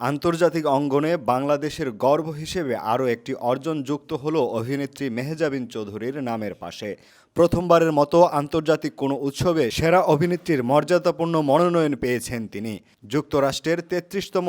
আন্তর্জাতিক অঙ্গনে বাংলাদেশের গর্ব হিসেবে আরও একটি অর্জন যুক্ত হল অভিনেত্রী মেহজাবিন চৌধুরীর নামের পাশে। প্রথমবারের মতো আন্তর্জাতিক কোনো উৎসবে সেরা অভিনেত্রীর মর্যাদাপূর্ণ মনোনয়ন পেয়েছেন তিনি। যুক্তরাষ্ট্রের তেত্রিশতম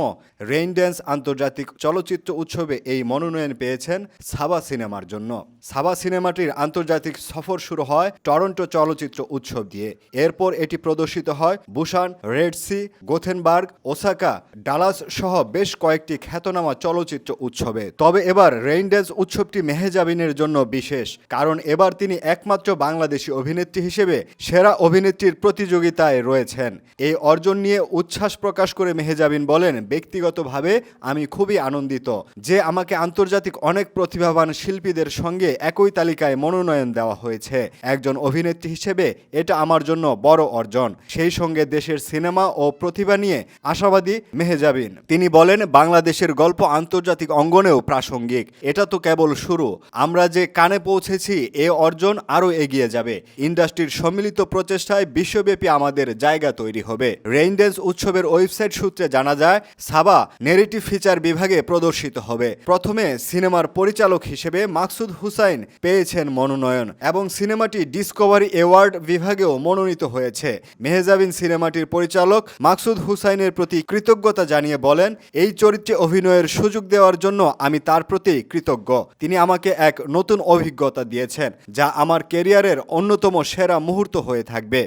রেইন ড্যান্স আন্তর্জাতিক চলচ্চিত্র উৎসবে এই মনোনয়ন পেয়েছেন সাবা সিনেমার জন্য। সাবা সিনেমাটির আন্তর্জাতিক সফর শুরু হয় টরন্টো চলচ্চিত্র উৎসব দিয়ে। এরপর এটি প্রদর্শিত হয় Busan Red Sea Gothenburg, Osaka, Dallas সহ বেশ কয়েকটি খ্যাতনামা চলচ্চিত্র উৎসবে। তবে এবার রেইন ড্যান্স উৎসবটি মেহেজাবিনের জন্য বিশেষ, কারণ এবার তিনি একমাত্র বাংলাদেশি অভিনেত্রী হিসেবে সেরা অভিনেত্রীর প্রতিযোগিতায় রয়েছেন। এই অর্জন নিয়ে উচ্ছ্বাস প্রকাশ করে মেহেজাবিন বলেন, ব্যক্তিগতভাবে আমি খুবই আনন্দিত যে আমাকে আন্তর্জাতিক অনেক প্রতিভাবান শিল্পীদের সঙ্গে একই তালিকায় মনোনয়ন দেওয়া হয়েছে। একজন অভিনেত্রী হিসেবে এটা আমার জন্য বড় অর্জন। সেই সঙ্গে দেশের সিনেমা ও প্রতিভা নিয়ে আশাবাদী মেহেজাবিন। তিনি বলেন, বাংলাদেশের গল্প আন্তর্জাতিক অঙ্গনেও প্রাসঙ্গিক। এটা তো কেবল শুরু। আমরা যে কানে পৌঁছেছি, এ অর্জন আরও এগিয়ে যাবে। ইন্ডাস্ট্রির সম্মিলিত প্রচেষ্টায় বিশ্বব্যাপী আমাদের জায়গা তৈরি হবে। রেইন ড্যান্স উৎসবের ওয়েবসাইট সূত্রে জানা যায় সাবা নেগেটিভ ফিচার বিভাগে প্রদর্শিত হবে। প্রথমে সিনেমার পরিচালক হিসেবে মাকসুদ হুসাইন পেয়েছেন মনোনয়ন এবং সিনেমাটি ডিসকভারি অ্যাওয়ার্ড বিভাগেও মনোনীত হয়েছে। মেহজাবিন সিনেমাটির পরিচালক মাকসুদ হুসাইনের প্রতি কৃতজ্ঞতা জানিয়ে বলেন, এই চরিত্রে অভিনয়ের সুযোগ দেওয়ার জন্য আমি তার প্রতি কৃতজ্ঞ। তিনি আমাকে এক নতুন অভিজ্ঞতা দিয়েছেন, যা আমার কেরিয়ারের অন্যতম সেরা মুহূর্ত হয়ে থাকবে।